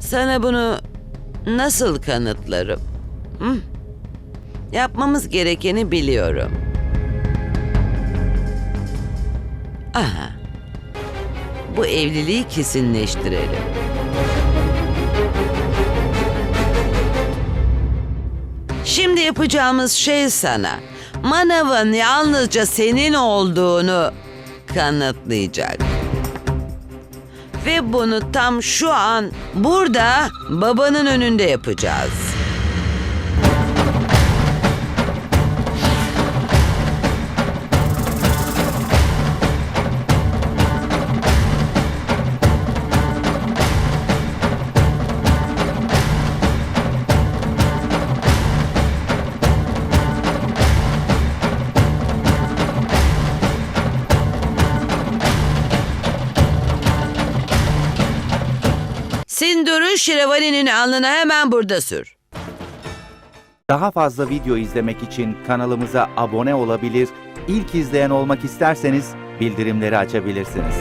Sana bunu nasıl kanıtlarım? Hı? Yapmamız gerekeni biliyorum. Aha. Bu evliliği kesinleştirelim. Şimdi yapacağımız şey sana manavın yalnızca senin olduğunu kanıtlayacak. Ve bunu tam şu an burada babanın önünde yapacağız. Sindur'u Şiravani'nin alnına hemen burada sür. Daha fazla video izlemek için kanalımıza abone olabilir, ilk izleyen olmak isterseniz bildirimleri açabilirsiniz.